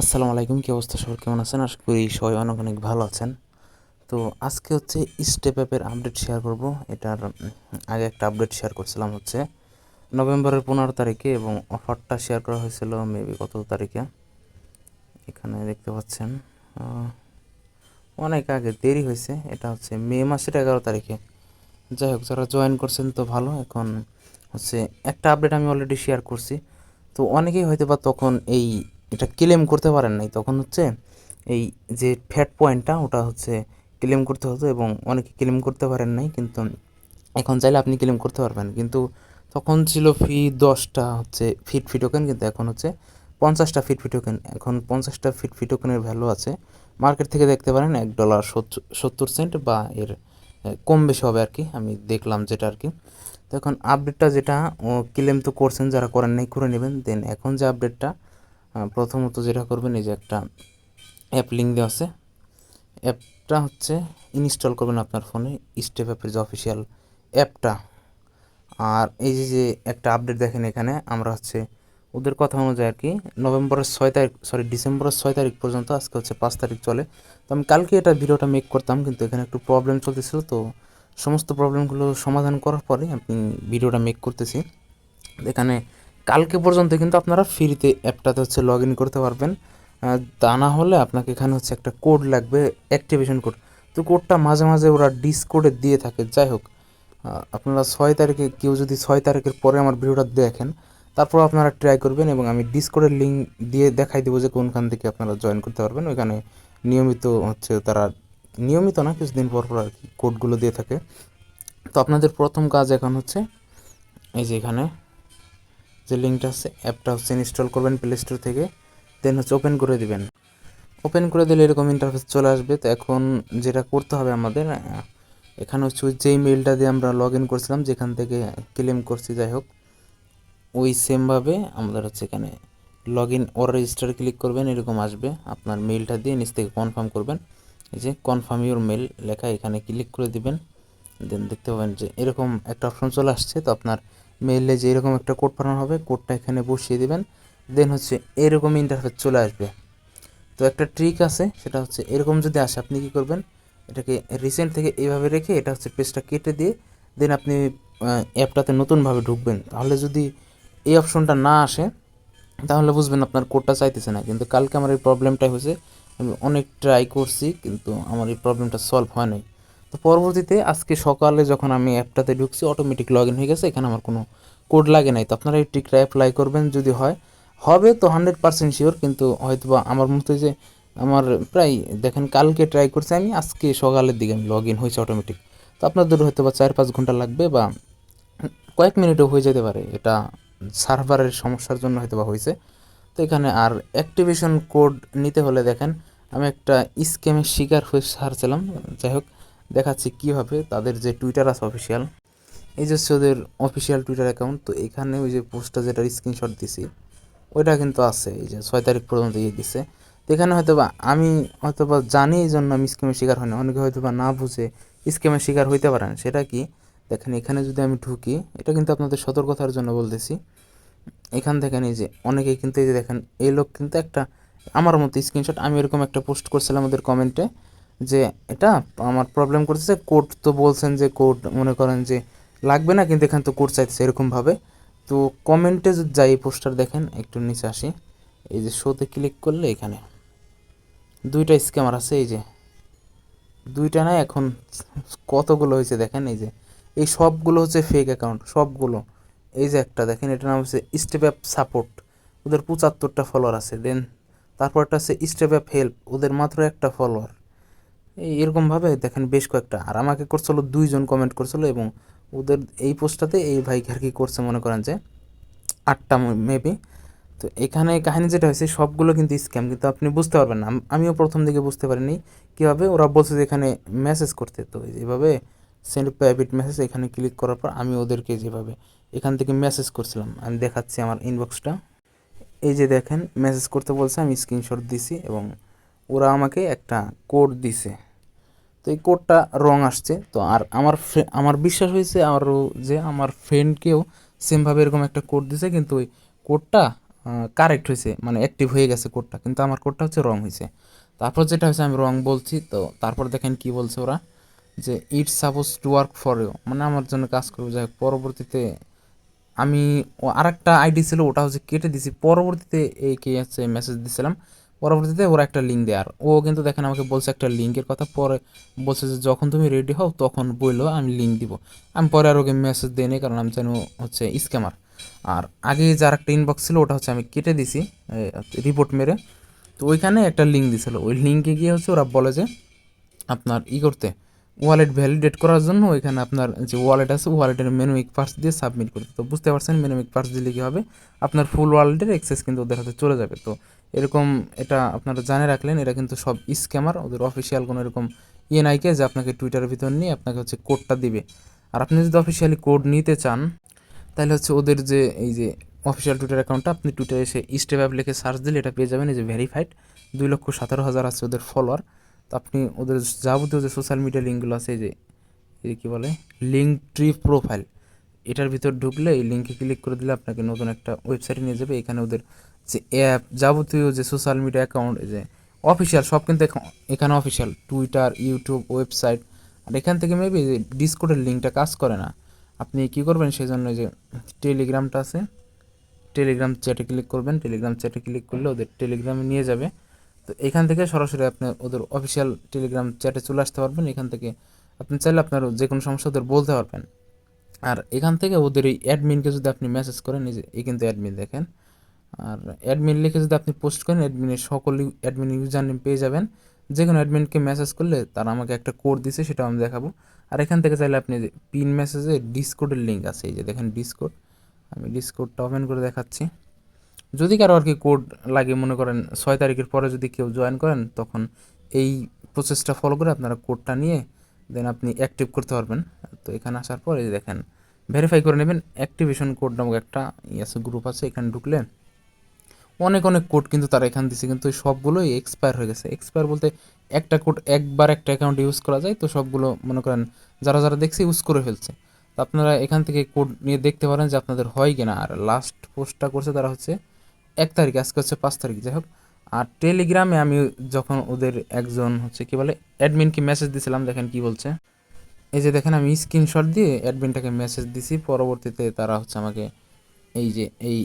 আসসালামু আলাইকুম, কী অবস্থা? সবার কেমন আছেন? আশা করি সবাই অনেক অনেক ভালো আছেন। তো আজকে হচ্ছে স্টেপ অ্যাপের আপডেট শেয়ার করব। এটার আগে একটা আপডেট শেয়ার করছিলাম হচ্ছে নভেম্বরের পনেরো তারিখে এবং অফারটা শেয়ার করা হয়েছিল মেবি কত তারিখে। এখানে দেখতে পাচ্ছেন অনেক আগে দেরি হয়েছে। এটা হচ্ছে মে মাসের এগারো তারিখে। যাই হোক, যারা জয়েন করছেন তো ভালো। এখন হচ্ছে একটা আপডেট আমি অলরেডি শেয়ার করছি। তো অনেকেই হয়তো বা তখন এই এটা ক্লেম করতে পারেন নাই, তখন হচ্ছে এই যে ফ্যাট পয়েন্টটা ওটা হচ্ছে ক্লেম করতে হতো এবং অনেকে ক্লেম করতে পারেন নাই, কিন্তু এখন চাইলে আপনি ক্লেম করতে পারবেন। কিন্তু তখন ছিল ফি দশটা হচ্ছে ফিট ফি টোকেন কিন্তু এখন হচ্ছে পঞ্চাশটা ফিট ফি টোকেন এখন পঞ্চাশটা ফিট ফি টোকেনের ভ্যালু আছে। মার্কেট থেকে দেখতে পারেন এক ডলার সত্তর সেন্ট বা এর কম বেশি হবে আর কি, আমি দেখলাম যেটা আর কি। তো এখন আপডেটটা যেটা ক্লেম তো করছেন, যারা করেন নাই, করে নেবেন। দেন এখন যে আপডেটটা প্রথমত যেটা করবেন, এই যে একটা অ্যাপ লিঙ্ক দেওয়া আছে। অ্যাপটা হচ্ছে ইনস্টল করবেন আপনার ফোনে স্টেপ অ্যাপের যে অফিসিয়াল অ্যাপটা আর এই যে যে একটা আপডেট দেখেন এখানে, আমরা হচ্ছে ওদের কথা অনুযায়ী আর কি, নভেম্বরের ছয় তারিখ সরি ডিসেম্বরের ছয় তারিখ পর্যন্ত, আজকে হচ্ছে পাঁচ তারিখ চলে। তো আমি কালকে এটা ভিডিওটা মেক করতাম, কিন্তু এখানে একটু প্রবলেম চলতেছিল, তো সমস্ত প্রবলেমগুলো সমাধান করার পরে আমি ভিডিওটা মেক করতেছি। এখানে কালকে পর্যন্ত কিন্তু আপনারা ফ্রিতে অ্যাপটাতে হচ্ছে লগ ইন করতে পারবেন। তা না হলে আপনাকে এখানে হচ্ছে একটা কোড লাগবে অ্যাক্টিভেশন কোড তো কোডটা মাঝে মাঝে ওরা ডিসকোডে দিয়ে থাকে। যাই হোক আপনারা ছয় তারিখে, কেউ যদি ছয় তারিখের পরে আমার ভিডিওটা দেখেন, তারপর আপনারা ট্রাই করবেন এবং আমি ডিসকোডের লিঙ্ক দিয়ে দেখাই দেবো যে কোনখান থেকে আপনারা জয়েন করতে পারবেন। ওইখানে নিয়মিত হচ্ছে তারা, নিয়মিত না, কিছুদিন পর পর আর কি কোডগুলো দিয়ে থাকে। তো আপনাদের প্রথম কাজ এখন হচ্ছে, এই যে এখানে যে লিঙ্কটা আছে অ্যাপটা হচ্ছে ইনস্টল করবেন প্লে স্টোর থেকে দেন হচ্ছে ওপেন করে দিবেন। ওপেন করে দিলে এরকম ইন্টারফেস চলে আসবে। তো এখন যেটা করতে হবে আমাদের এখানে হচ্ছে যেই মেলটা দিয়ে আমরা লগ ইন করছিলাম, যেখান থেকে ক্লেম করছি, যাই হোক, ওই সেমভাবে আমাদের হচ্ছে এখানে log in or register click করবেন, এরকম আসবে। আপনার মেলটা দিয়ে নিচ থেকে কনফার্ম করবেন। এই যে কনফার্ম ইউর মেল লেখা এখানে ক্লিক করে দিবেন। দেন দেখতে পাবেন যে এরকম একটা অপশন চলে আসছে। তো আপনার মেইলে যে এরকম একটা কোড পাঠানো হবে কোডটা এখানে বসিয়ে দিবেন। দেন হচ্ছে এরকম ইন্টারফেস চলে আসবে। তো একটা ট্রিক আছে, সেটা হচ্ছে এরকম যদি আসে, আপনি কি করবেন? এটাকে রিসেন্ট থেকে এইভাবে রেখে এটা হচ্ছে পেজটা কেটে দিয়ে দেন আপনি অ্যাপটাতে নতুনভাবে ঢুকবেন। তাহলে যদি এই অপশনটা না আসে, তাহলে বুঝবেন আপনার কোডটা চাইতেছে না। কিন্তু কালকে আমার এই প্রবলেমটা হয়েছে। আমি অনেক ট্রাই করছি, কিন্তু আমার এই প্রবলেমটা সলভ হয় নাই। তো পরবর্তীতে আজকে সকালে যখন আমি অ্যাপটাতে ঢুকছি অটোমেটিক লগ ইন হয়ে গেছে, এখানে আমার কোনো কোড লাগে নাই। তো আপনারা এই ট্রিকটা অ্যাপ্লাই করবেন যদি হয়। হবে তো হান্ড্রেড পার্সেন্ট শিওর কিন্তু হয়তো বা আমার মতে যে আমার প্রায়, দেখেন কালকে ট্রাই করছি আমি, আজকে সকালের দিকে আমি লগ ইন হয়েছে অটোমেটিক তো আপনাদের হয়তো বা চার পাঁচ ঘণ্টা লাগবে বা কয়েক মিনিটও হয়ে যেতে পারে। এটা সার্ভারের সমস্যার জন্য হয়তো বা হয়েছে। তো এখানে আর অ্যাক্টিভেশন কোড নিতে হলে দেখেন, আমি একটা স্ক্যামের শিকার হয়ে সারছিলাম যাই হোক দেখাচ্ছি কীভাবে তাদের যে টুইটার আছে অফিসিয়াল এই যে হচ্ছে ওদের অফিসিয়াল টুইটার অ্যাকাউন্ট তো এখানে ওই যে পোস্টটা যেটা স্ক্রিনশট দিছি। ওইটা কিন্তু আছে, এই যে ছয় তারিখ পর্যন্ত ইয়ে দিছে। তো এখানে হয়তো বা আমি হয়তো বা জানি এই জন্য আমি স্ক্যামের শিকার হই না অনেকে হয়তো বা না বুঝে স্ক্যামের শিকার হইতে পারেন, সেটা কি? দেখেন, এখানে যদি আমি ঢুকি, এটা কিন্তু আপনাদের সতর্কতার জন্য বলতেছি। এখান থেকে এই যে অনেকেই কিন্তু এই যে দেখেন, এই লোক কিন্তু একটা, আমার মতো স্ক্রিনশট আমি এরকম একটা পোস্ট করছিলাম ওদের কমেন্টে যে এটা আমার প্রবলেম করতেছে। কোড তো বলছেন যে কোড মনে করেন যে লাগবে না, কিন্তু এখানে তো কোড চাইতেছে এরকমভাবে। তো কমেন্টে যদি যাই পোস্টার দেখেন, একটু নিচে আসি। এই যে শোতে ক্লিক করলে এখানে দুইটা স্ক্যামার আছে, এই যে দুইটা না এখন কতগুলো হয়েছে দেখেন, এই যে এই সবগুলো হচ্ছে ফেক অ্যাকাউন্ট সবগুলো। এই যে একটা দেখেন, এটার নাম হচ্ছে স্টেপ অ্যাপ সাপোর্ট ওদের পঁচাত্তরটা ফলোয়ার আছে দেন তারপরটা হচ্ছে স্টেপ অ্যাপ হেল্প ওদের মাত্র একটা ফলোয়ার এই এরকমভাবে দেখেন বেশ কয়েকটা। আর আমাকে করছিল, দুইজন কমেন্ট করছিল এবং ওদের এই পোস্টটাতে এই ভাই আর কি করছে মনে করেন যে, আটটা মেবি তো এখানে কাহিনী যেটা হয়েছে, সবগুলো কিন্তু স্ক্যাম কিন্তু আপনি বুঝতে পারবেন না। আমিও প্রথম দিকে বুঝতে পারিনি কীভাবে ওরা বলছে যে এখানে মেসেজ করতে। তো এইভাবে সেন্ড প্রাইভেট মেসেজ এখানে ক্লিক করার পর আমি ওদেরকে যেভাবে এখান থেকে মেসেজ করছিলাম, আমি দেখাচ্ছি আমার ইনবক্সটা এই যে দেখেন মেসেজ করতে বলছে, আমি স্ক্রিনশট দিছি এবং ওরা আমাকে একটা কোড দিছে। তো এই কোডটা রং আসছে। তো আর আমার আমার বিশ্বাস হয়েছে আরও যে আমার ফ্রেন্ডকেও সেমভাবে এরকম একটা কোড দিছে, কিন্তু ওই কোডটা কারেক্ট হয়েছে মানে অ্যাক্টিভ হয়ে গেছে কোডটা কিন্তু আমার কোডটা হচ্ছে রং হয়েছে। তারপর যেটা হয়েছে, আমি রং বলছি, তো তারপর দেখেন কি বলছে ওরা, যে it's suppose to work for you মানে আমার জন্য কাজ করবে। যাই পরবর্তীতে আমি আর একটা আইডি ছিল ওটা হচ্ছে কেটে দিছি, পরবর্তীতে এই কে হচ্ছে মেসেজ দিছিলাম পরবর্তীতে ওরা একটা লিঙ্ক দেয়। আর ও কিন্তু দেখেন আমাকে বলছে একটা লিঙ্কের কথা, পরে বলছে যে যখন তুমি রেডি হও তখন বলল, আমি লিঙ্ক দিব। আমি পরে আর ওকে মেসেজ দিই কারণ আমি জানি হচ্ছে স্ক্যামার আর আগে যার একটা ইনবক্স ছিল, ওটা হচ্ছে আমি কেটে দিছি রিপোর্ট মেরে। তো ওইখানে একটা লিঙ্ক দিছিল। ওই লিঙ্কে গিয়ে হচ্ছে ওরা বলে যে, আপনার ই করতে ওয়ালেট ভ্যালিডেট করার জন্য ওইখানে আপনার যে ওয়ালেট আছে ওয়ালেটের মেনুমিক পার্স দিয়ে সাবমিট করতে। তো বুঝতে পারছেন মেনুমিক পার্স দিলে কী হবে? আপনার ফুল ওয়ালেটের অ্যাক্সেস কিন্তু ওদের হাতে চলে যাবে। তো এরকম এটা আপনারা জানে রাখলেন এটা কিন্তু সব স্ক্যামার, ওদের অফিসিয়াল কোনো এরকম ইয়ে নাইকে যে আপনাকে টুইটারের ভিতর নিয়ে আপনাকে হচ্ছে কোডটা দিবে। আর আপনি যদি অফিসিয়ালি কোড নিতে চান, তাহলে হচ্ছে ওদের যে এই যে অফিসিয়াল টুইটার অ্যাকাউন্টটা আপনি টুইটারে এসে স্টেপ অ্যাপ লিখে সার্চ দিলে এটা পেয়ে যাবেন, এই যে ভেরিফাইড দুই লক্ষ সতেরো হাজার আছে ওদের ফলোয়ার তো আপনি ওদের যাবতীয় যে সোশ্যাল মিডিয়া লিঙ্কগুলো আছে, এই যে, এই কী বলে লিঙ্ক ট্রি প্রোফাইল এটার ভিতর ঢুকলে এই লিঙ্কে ক্লিক করে দিলে আপনাকে নতুন একটা ওয়েবসাইটে নিয়ে যাবে। এখানে ওদের যে অ্যাপ যাবতীয় যে সোশ্যাল মিডিয়া অ্যাকাউন্ট যে অফিসিয়াল সব কিন্তু এখানে অফিসিয়াল টুইটার ইউটিউব ওয়েবসাইট আর এখান থেকে মেবি যে ডিসকোডের লিঙ্কটা কাজ করে না। আপনি কি করবেন সেই জন্য যে টেলিগ্রামটা আছে টেলিগ্রাম চ্যাটে ক্লিক করবেন টেলিগ্রাম চ্যাটে ক্লিক করলে ওদের টেলিগ্রামে নিয়ে যাবে। তো এখান থেকে সরাসরি আপনি ওদের অফিসিয়াল টেলিগ্রাম চ্যাটে চলে আসতে পারবেন, এখান থেকে আপনি চাইলে আপনার যে কোনো সমস্যা ওদের বলতে পারবেন। আর এখান থেকে ওদের এই অ্যাডমিনকে যদি আপনি মেসেজ করেন, এই কিন্তু অ্যাডমিন দেখেন। আর অ্যাডমিন লিখে যদি আপনি পোস্ট করেন অ্যাডমিনের সকল অ্যাডমিন ইউজার নেম পেয়ে যাবেন। যে কোনো অ্যাডমিনকে মেসেজ করলে তারা আমাকে একটা কোড দিছে, সেটা আমি দেখাবো। আর এখান থেকে চাইলে আপনি পিন মেসেজে ডিসকোডের লিঙ্ক আছে, এই যে দেখেন ডিসকোড আমি ডিসকোডটা ওপেন করে দেখাচ্ছি। যদি কারও আর কি কোড লাগে, মনে করেন ছয় তারিখের পরে যদি কেউ জয়েন করেন, তখন এই প্রসেসটা ফলো করে আপনারা কোডটা নিয়ে দেন আপনি অ্যাক্টিভ করতে পারবেন। তো এখানে আসার পর এই দেখেন ভেরিফাই করে নেবেন। অ্যাক্টিভেশন কোড নামক একটা ই আছে গ্রুপ আছে, এখানে ঢুকলে অনেক অনেক কোড কিন্তু তারা এখান দিচ্ছে কিন্তু সবগুলোই এক্সপায়ার হয়ে গেছে। এক্সপায়ার বলতে একটা কোড একবার একটা অ্যাকাউন্ট ইউজ করা যায়, তো সবগুলো মনে করেন যারা যারা দেখছে ইউজ করে ফেলছে। তো আপনারা এখান থেকে কোড নিয়ে দেখতে পারেন যে আপনাদের হয় কিনা। আর লাস্ট পোস্টটা করছে তারা হচ্ছে এক তারিখ, আজকে হচ্ছে পাঁচ তারিখ। যাই হোক, আর টেলিগ্রামে আমি যখন ওদের একজন হচ্ছে কি বলে অ্যাডমিনকে মেসেজ দিয়েছিলাম দেখেন কি বলছে। এই যে দেখেন, আমি স্ক্রিনশট দিয়ে অ্যাডমিনটাকে মেসেজ দিছি, পরবর্তীতে তারা হচ্ছে আমাকে এই যে, এই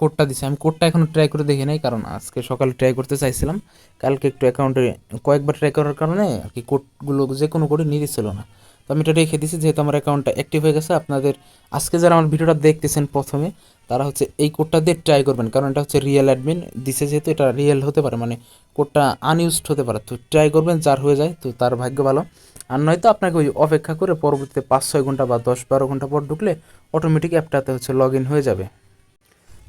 কোডটা দিছে। আমি কোডটা এখনও ট্রাই করে দেখি নাই, কারণ আজকে সকালে ট্রাই করতে চাইছিলাম। কালকে একটু অ্যাকাউন্টে কয়েকবার ট্রাই করার কারণে আর কি কোডগুলো যে কোনো কোডে নিয়ে দিচ্ছিল না। তো আমি এটা রেখে দিছি, যেহেতু আমার অ্যাকাউন্টটা অ্যাক্টিভ হয়ে গেছে, আপনাদের আজকে যারা আমার ভিডিওটা দেখতেছেন প্রথমে, তারা হচ্ছে এই কোডটা দিয়ে ট্রাই করবেন, কারণ এটা হচ্ছে রিয়েল অ্যাডমিন দিছে যেহেতু, এটা রিয়েল হতে পারে মানে কোডটা আনইউজড হতে পারে। তো ট্রাই করবেন, যার হয়ে যায়, তো তার ভাগ্য ভালো। আর নয়তো আপনাকে ওই অপেক্ষা করে পরবর্তীতে পাঁচ ছয় ঘণ্টা বা দশ বারো ঘণ্টা পর ঢুকলে অটোমেটিক অ্যাপটাতে হচ্ছে লগ ইন হয়ে যাবে।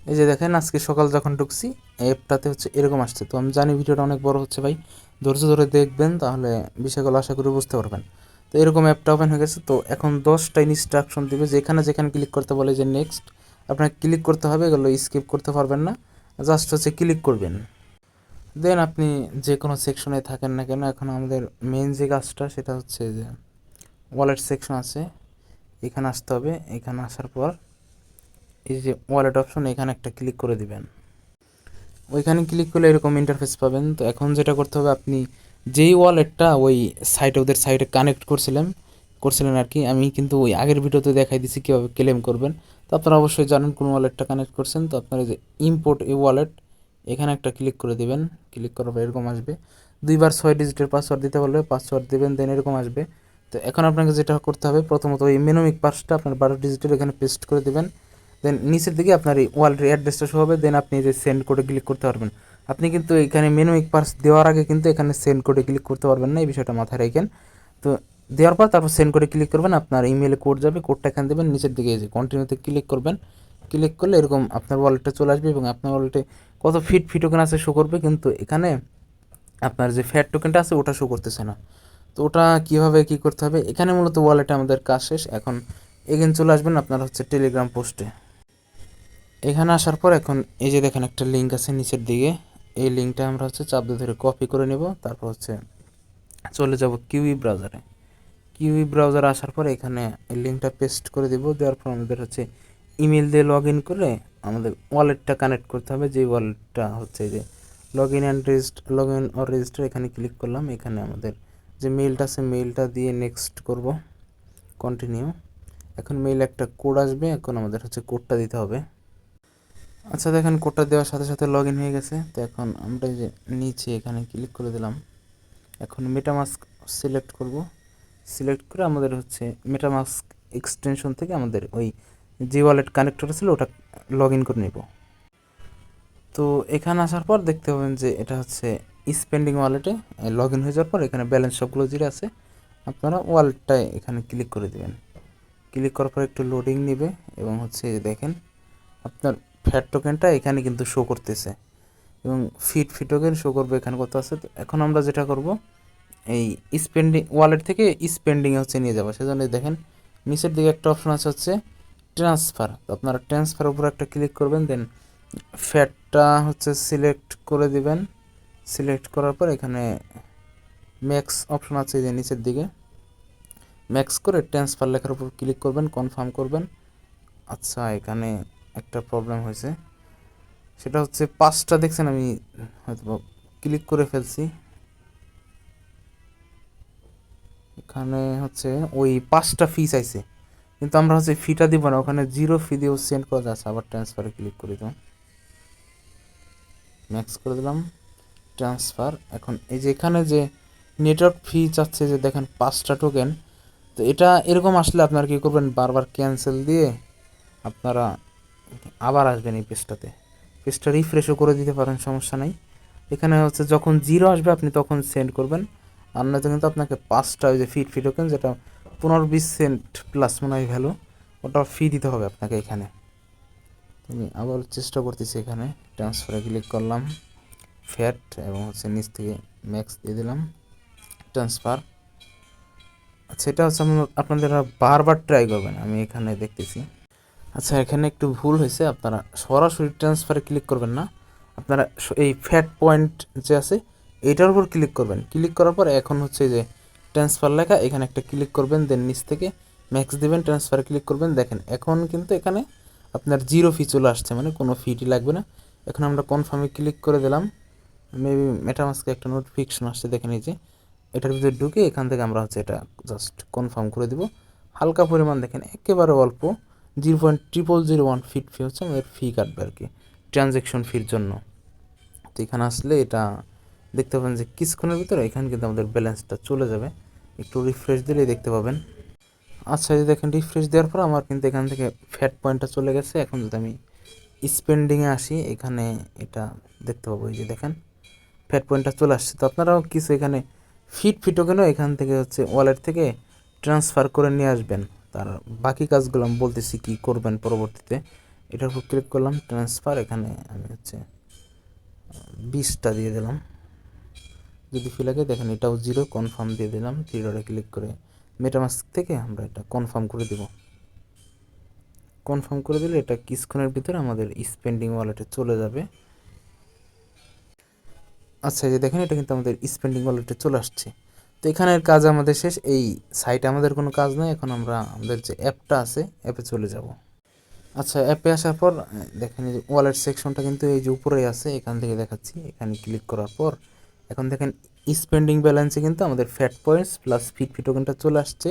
এই যে দেখেন, আজকে সকাল যখন ঢুকছি অ্যাপটাতে হচ্ছে এরকম আসছে। তো আমি জানি ভিডিওটা অনেক বড় হচ্ছে ভাই। ধৈর্য ধরে দেখবেন, তাহলে বিষয়গুলো আশা করি বুঝতে পারবেন। তো এরকম অ্যাপটা ওপেন হয়ে গেছে। তো এখন দশটা ইনস্ট্রাকশন দিবে, যেখানে যেখানে ক্লিক করতে বলে যে নেক্সট আপনাকে ক্লিক করতে হবে, এগুলো স্কিপ করতে পারবেন না। জাস্ট হচ্ছে ক্লিক করবেন। দেন আপনি যে কোনো সেকশনে থাকেন না কেন, এখন আমাদের মেন যে কাজটা, সেটা হচ্ছে যে ওয়ালেট সেকশন আছে। এখানে আসতে হবে। এখানে আসার পর এই যে ওয়ালেট অপশন এখানে একটা ক্লিক করে দিবেন। ওইখানে ক্লিক করলে এরকম ইন্টারফেস পাবেন। তো এখন যেটা করতে হবে, আপনি যেই ওয়ালেটটা ওই সাইটে ওদের সাইটে কানেক্ট করছিলেন করছিলেন আর কি, আমি কিন্তু ওই আগের ভিডিওতে দেখাই দিছি কীভাবে ক্লেম করবেন। তো আপনারা অবশ্যই জানেন কোন ওয়ালেটটা কানেক্ট করছেন। তো আপনারা যে ইম্পোর্ট এই ওয়ালেট এখানে একটা ক্লিক করে দিবেন। ক্লিক করার পর এরকম আসবে। দুইবার ছয় ডিজিটের পাসওয়ার্ড দিতে বলবে পাসওয়ার্ড দেবেন দেন এরকম আসবে। তো এখন আপনাকে যেটা করতে হবে, প্রথমত ওই মেনোমিক পাসটা আপনার বারো ডিজিটের এখানে পেস্ট করে দেবেন। দেন নিচের দিকে আপনার এই ওয়ালেটের অ্যাড্রেসটা শো হবে দেন আপনি যে সেন্ড কোডে ক্লিক করতে পারবেন। আপনি কিন্তু এখানে মেনুমিক পার্স দেওয়ার আগে কিন্তু এখানে সেন্ড কোডে ক্লিক করতে পারবেন না, এই বিষয়টা মাথায় রাখেন। তো দেওয়ার পর তারপর সেন্ড করে ক্লিক করবেন, আপনার ইমেলে কোড যাবে কোডটা এখানে দেবেন, নিচের দিকে যে কন্টিনিউতে ক্লিক করবেন। ক্লিক করলে এরকম আপনার ওয়ালেটটা চলে আসবে এবং আপনার ওয়ালেটে কত ফিট ফিট টোকেন আছে শো করবে, কিন্তু এখানে আপনার যে ফ্যাট টোকেনটা আছে ওটা শো করতেছে না। তো ওটা কীভাবে কী করতে হবে? এখানে মূলত ওয়ালেটে আমাদের কাজ শেষ। এখন এগেন চলে আসবেন আপনার হচ্ছে টেলিগ্রাম পোস্টে এখানে আসার পর এখন এই যে দেখেন একটা লিঙ্ক আছে নিচের দিকে। এই লিঙ্কটা আমরা হচ্ছে চাপ দিয়ে ধরে কপি করে নেব, তারপর হচ্ছে চলে যাব কিউই ব্রাউজারে কিউই ব্রাউজারে আসার পর এখানে লিঙ্কটা পেস্ট করে দেব, দেওয়ার পর আমাদের হচ্ছে ইমেল দিয়ে লগ ইন করে আমাদের ওয়ালেটটা কানেক্ট করতে হবে যে ওয়ালেটটা হচ্ছে যে log in and register log in or register এখানে ক্লিক করলাম। এখানে আমাদের যে মেইলটা আছে মেইলটা দিয়ে নেক্সট করব কন্টিনিউ এখন মেইল একটা কোড আসবে, এখন আমাদের হচ্ছে কোডটা দিতে হবে। আচ্ছা দেখেন কোডটা দেওয়ার সাথে সাথে লগ ইন হয়ে গেছে। তো এখন আমরা যে নিচে এখানে ক্লিক করে দিলাম। এখন মেটামাস্ক সিলেক্ট করব। সিলেক্ট করে আমাদের হচ্ছে মেটামাস্ক এক্সটেনশন থেকে আমাদের ওই যে ওয়ালেট কানেক্টর ছিল, ওটা লগ ইন করে নেব। তো এখানে আসার পর দেখতে পাবেন যে এটা হচ্ছে স্পেন্ডিং ওয়ালেটে লগ ইন হয়ে যাওয়ার পর এখানে ব্যালেন্স সবগুলো জিরো আছে। আপনারা ওয়ালেটটায় এখানে ক্লিক করে দেবেন। ক্লিক করার পর একটু লোডিং নেবে এবং হচ্ছে দেখেন আপনার ফ্যাট টোকেনটা এখানে কিন্তু শো করতেছে। এবং ফিট ফি টোকেন শো করবে এখানে কত আছে? তো এখন আমরা যেটা করব, এই স্পেন্ডিং ওয়ালেট থেকে স্পেন্ডিংয়ে হচ্ছে নিয়ে যাব। সেজন্য দেখেন, নিচের দিকে একটা অপশন আছে, হচ্ছে ট্রান্সফার তো আপনারা ট্রান্সফার উপর একটা ক্লিক করবেন দেন ফ্যাটটা হচ্ছে সিলেক্ট করে দিবেন। সিলেক্ট করার পর এখানে ম্যাক্স অপশন আছে যে নিচের দিকে। ম্যাক্স করে ট্রান্সফার লেখার উপর ক্লিক করবেন কনফার্ম করবেন। আচ্ছা এখানে একটা প্রবলেম হয়েছে। সেটা হচ্ছে পাঁচটা দেখছেন আমি হয়তো ক্লিক করে ফেলছি। এখানে হচ্ছে ওই পাঁচটা ফি চাইছে। কিন্তু আমরা হচ্ছে ফিটা দিব না, ওখানে জিরো ফি দিয়েও সেন্ড করা যাচ্ছে, আবার ট্রান্সফারে ক্লিক করে দিলাম। ম্যাক্স করে দিলাম ট্রান্সফার এখন এই যে এখানে যে নেটওয়ার্ক ফি চাচ্ছে যে দেখেন পাঁচটা টোকেন তো এটা এরকম আসলে আপনারা কী করবেন? বারবার ক্যান্সেল দিয়ে আপনারা আবার আসবেন এই পেজটাতে। পেজটা রিফ্রেশও করে দিতে পারেন, সমস্যা নাই। এখানে হচ্ছে যখন জিরো আসবে, আপনি তখন সেন্ড করবেন। আর নয়তো কিন্তু আপনাকে পাঁচটা ওই যে ফিট ফি টোকেন যেটা পনেরো বিশ সেন্ট প্লাস মনে হয় ভ্যালু ওটা ফি দিতে হবে আপনাকে এখানে। আমি আবার চেষ্টা করতেছি এখানে। ট্রান্সফারে ক্লিক করলাম ফ্যাট এবং হচ্ছে নিচ থেকে ম্যাক্স দিয়ে দিলাম ট্রান্সফার আচ্ছা এটা হচ্ছে আপনারা বারবার ট্রাই করবেন, আমি এখানে দেখতেছি। আচ্ছা এখানে একটু ভুল হয়েছে। আপনারা সরাসরি ট্রান্সফারে ক্লিক করবেন না। আপনারা এই ফ্যাট পয়েন্ট যে আছে, এটার উপর ক্লিক করবেন। ক্লিক করার পর এখন হচ্ছে যে ট্রান্সফার লেখা, এখানে একটা ক্লিক করবেন দেন নিচ থেকে ম্যাক্স দেবেন ট্রান্সফারে ক্লিক করবেন। দেখেন, এখন কিন্তু এখানে আপনার জিরো ফি চলে আসছে মানে কোনো ফিটি লাগবে না। এখন আমরা কনফার্মে ক্লিক করে দিলাম। মেবি মেটামাস্কে একটা নোটিফিকেশন আসছে, দেখেন এই যে। এটার ভিতরে ঢুকে এখান থেকে আমরা হচ্ছে এটা জাস্ট কনফার্ম করে দিব। হালকা পরিমাণ দেখেন, একেবারে অল্প। Zero point triple zero one fit fee হচ্ছে আমাদের ফি কাটবে আর কি ট্রানজ্যাকশন ফির জন্য। তো এখানে আসলে এটা দেখতে পাবেন যে কিছুক্ষণের ভিতরে এখানে কিন্তু আমাদের ব্যালেন্সটা চলে যাবে। একটু রিফ্রেশ দিলেই দেখতে পাবেন। আচ্ছা যদি দেখেন রিফ্রেশ দেওয়ার পর আমার কিন্তু এখান থেকে ফ্যাট পয়েন্টটা চলে গেছে। এখন যদি আমি স্পেন্ডিংয়ে আসি, এখানে এটা দেখতে পাবো, এই যে দেখেন ফ্যাট পয়েন্টটা চলে আসছে। তো আপনারাও কিছু এখানে ফিট ফিটও কেন এখান থেকে হচ্ছে ওয়ালেট থেকে ট্রান্সফার করে নিয়ে আসবেন। তার বাকি কাজগুলো আমি বলতেছি কী করবেন পরবর্তীতে। এটার উপর ক্লিক করলাম ট্রান্সফার এখানে আমি হচ্ছে বিশটা দিয়ে দিলাম। যদি ফি লাগে, দেখেন এটাও জিরো কনফার্ম দিয়ে দিলাম থ্রি ক্লিক করে মেটামাস্ক থেকে আমরা এটা কনফার্ম করে দেব। কনফার্ম করে দিলে এটা কিছুক্ষণের ভিতরে আমাদের স্পেন্ডিং ওয়ালেটে চলে যাবে। আচ্ছা যে দেখেন, এটা কিন্তু আমাদের স্পেন্ডিং ওয়ালেটে চলে আসছে। তো এখানের কাজ আমাদের শেষ। এই সাইটে আমাদের কোনো কাজ নেই। এখন আমরা, আমাদের যে অ্যাপটা আছে অ্যাপে চলে যাব। আচ্ছা অ্যাপে আসার পর দেখেন এই যে ওয়ালেট সেকশনটা কিন্তু এই যে উপরেই আছে, এখান থেকে দেখাচ্ছি। এখানে ক্লিক করার পর, এখন দেখেন স্পেন্ডিং ব্যালেন্সে কিন্তু আমাদের fat points plus fit fee টোকেনটা চলে আসছে।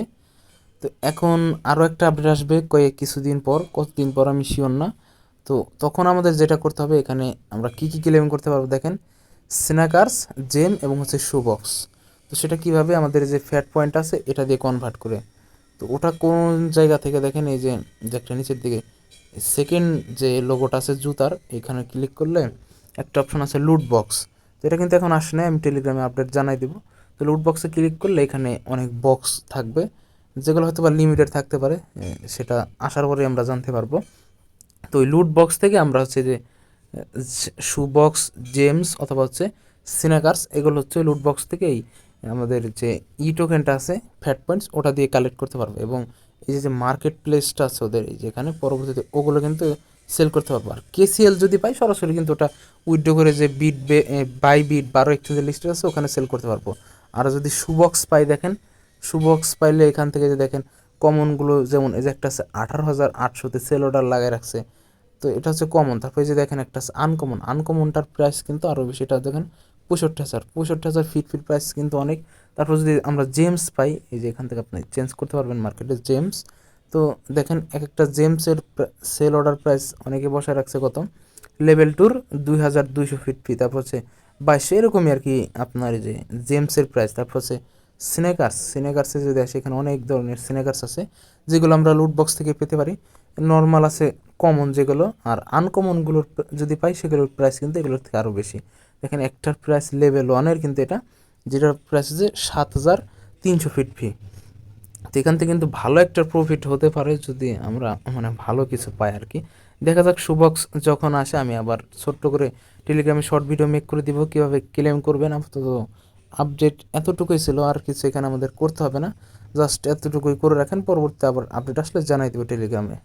তো এখন আরও একটা আপডেট আসবে কয়েক কিছুদিন পর, কতদিন পর আমি শিওর না। তো তখন আমাদের যেটা করতে হবে, এখানে আমরা কী কী ক্লেম করতে পারব দেখেন? স্ন্যাকার্স জেম এবং হচ্ছে শু বক্স তো সেটা কীভাবে আমাদের যে ফ্যাট পয়েন্ট আছে, এটা দিয়ে কনভার্ট করে। তো ওটা কোন জায়গা থেকে দেখেন, এই যে একটা নিচের দিকে সেকেন্ড যে লোগোটা আছে জুতার, এখানে ক্লিক করলে একটা অপশন আছে লুট বক্স তো এটা কিন্তু এখন আসে না আমি টেলিগ্রামে আপডেট জানাই দেবো। তো লুট বক্সে ক্লিক করলে এখানে অনেক বক্স থাকবে, যেগুলো হয়তো বা লিমিটেড থাকতে পারে সেটা আসার পরে আমরা জানতে পারব। তো ওই লুট বক্স থেকে আমরা হচ্ছে যে শু বক্স জেমস অথবা হচ্ছে সিনাকার্স, এগুলো হচ্ছে লুট বক্স থেকেই আমাদের যে ই টোকেনটা আছে ফ্যাট পয়েন্টস ওটা দিয়ে কালেক্ট করতে পারব। এবং এই যে মার্কেট প্লেসটা আছে ওদের যেখানে পরবর্তীতে ওগুলো কিন্তু সেল করতে পারব। আর কেসিএল যদি পাই, সরাসরি কিন্তু ওটা উইথড্র করে যে বিট বাই বিট বারো এক্সচেঞ্জের লিস্টে আছে, ওখানে সেল করতে পারব। আর যদি সুবক্স পাই দেখেন সুবক্স পাইলে এখান থেকে যে দেখেন কমনগুলো যেমন এই যে একটা আছে, আঠারো হাজার আটশোতে সেল অর্ডার লাগাই রাখছে। তো এটা হচ্ছে কমন তারপরে যে দেখেন, একটা আছে আনকমন আনকমনটার প্রাইস কিন্তু আরও বেশি। এটা দেখেন পঁয়ষট্টি হাজার পঁয়ষট্টি হাজার ফিট ফিট প্রাইস কিন্তু অনেক। তারপর যদি আমরা জেমস পাই, এই যে এখান থেকে আপনি চেঞ্জ করতে পারবেন মার্কেটে জেমস তো দেখেন এক একটা জেমসের সেল অর্ডার প্রাইস অনেকে বসায় রাখছে কত? লেভেল টুর দুই হাজার দুইশো ফিট ফি তারপর হচ্ছে বা এরকমই আর কি আপনার যে জেমসের প্রাইস তারপর হচ্ছে সিনেকার্স সিনেকার্সে যদি আসে, এখানে অনেক ধরনের সিনেকার্স আছে, যেগুলো আমরা লুট বক্স থেকে পেতে পারি। নর্মাল আছে কমন যেগুলো, আর আনকমনগুলোর যদি পাই, সেগুলোর প্রাইস কিন্তু এগুলোর থেকে আরও বেশি। দেখেন একটার প্রাইস লেভেল ওয়ানের কিন্তু এটা, যেটার প্রাইস হচ্ছে সাত হাজার তিনশো ফিট ফি তো এখান থেকে কিন্তু ভালো একটা প্রফিট হতে পারে যদি আমরা মানে ভালো কিছু পাই আর কি। দেখা যাক সুবক্স যখন আসে, আমি আবার ছোট্ট করে টেলিগ্রামে শর্ট ভিডিও মেক করে দিব, কীভাবে ক্লেম করবেন আপাতত আপডেট এতটুকুই ছিল, আর কিছু এখানে আমাদের করতে হবে না। জাস্ট এতটুকুই করে রাখেন, পরবর্তী আবার আপডেট আসলে জানাই দেবো টেলিগ্রামে